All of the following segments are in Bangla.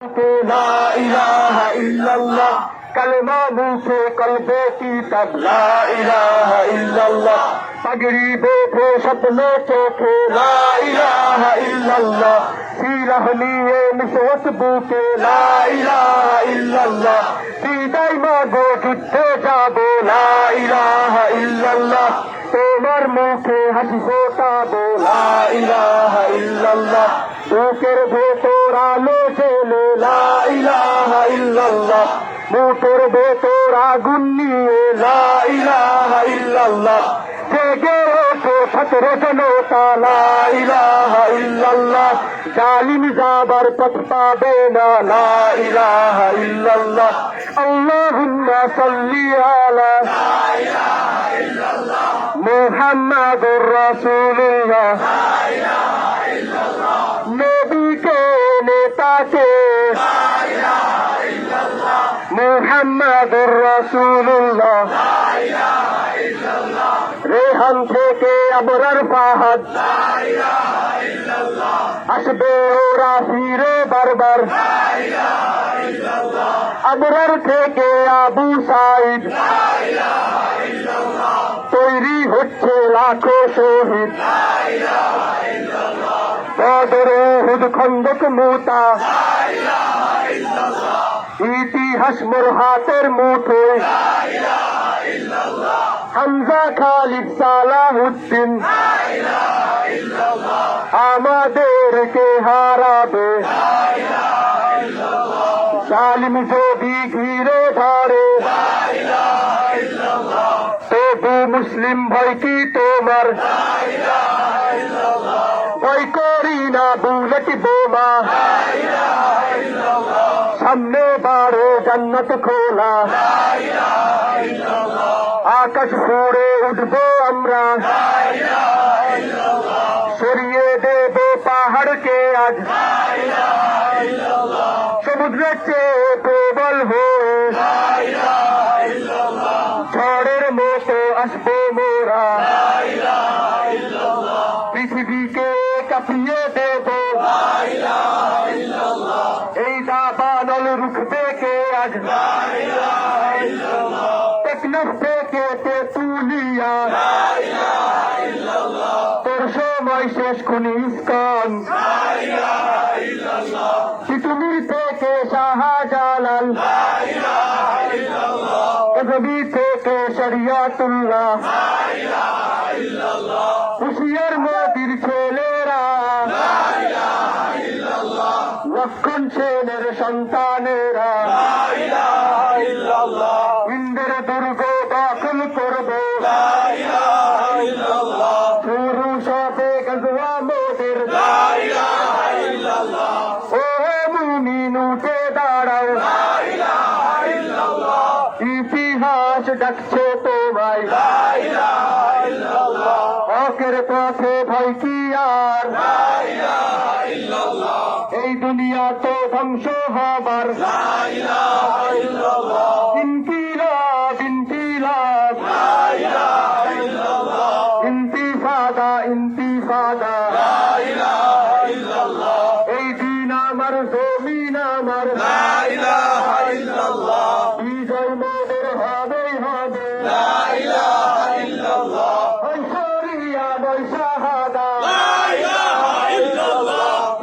لا إله إلا الله کلمہ منہ سے قلبوں کی تب لا الہ الا اللہ پگڑی بے تھے شبلوں چوکھے لا الہ الا اللہ فی رہنی نسوت بوکے لا الہ الا اللہ فی دائمہ گو جتے جابو لا الہ الا اللہ তোমার মুখে হাসি ফোটাবো লা ইলাহা ইল্লাল্লাহ বুকের ভেতর আলো জেলে লা ইলাহা ইল্লাল্লাহ। বুকের ভেতর আগুন নিয়ে, লা ইলাহা ইল্লাল্লাহ। জেগে ওঠো সতেরো জনতা যাবার পথ পাবে না, লা ইলাহা আল্লাহুম্মা নবীকে নেতাকে মুহাম্মাদুর রাসূলুল্লাহ রেহান থেকে আবরার ফাহাদ আসবে ওরা ফিরে বারবার। আবরার থেকে আবু সাইদ। তৈরি হচ্ছে লাখো শহীদ। বদর হুদ খন্দক মোতা ইতিহাস মোর হাতের মুঠোয়। হামজা খালিদ সালাহুদ্দিন আমাদেরকে হারাবে। জালিম যদি ঘিরে ধরে। তবু মুসলিম ভাই কি তোমার? ভয় করি না বুলেট বোমা? সামনে বারো জান্নাত খোলা। আকাশ ফুড়ে উঠব আমরা। সরিয়ে দেব পাহাড়কে আজ। সমুদ্রের চেয়ে প্রবল হয়ে ঝড়ের মতো আসব মোরা পৃথিবীকে কাঁপিয়ে দেব এই দাবানল রুখবে কে আজ টেকনাফ থেকে তেতুলিয়া তোর সময় শেষ খুনি ইস্কন। তিতুমির থেকে শাহজালাল। কবি থেকে শরিয়াতুল্লাহ। হুশিয়ার মোদির ছেলেরা। লক্ষণ সেনের সন্তানেরা। ডাকছে তোমায়। হকের পথে ভয় কি আর? এই দুনিয়া তো ধ্বংস হবার। হবে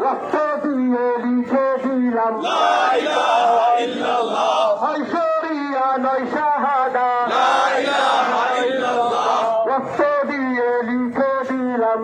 রক্ত দিয়ে লিখে দিলাম। হৈশরিয়া নয় শাহাদা রক্ত দিয়ে লিখে দিলাম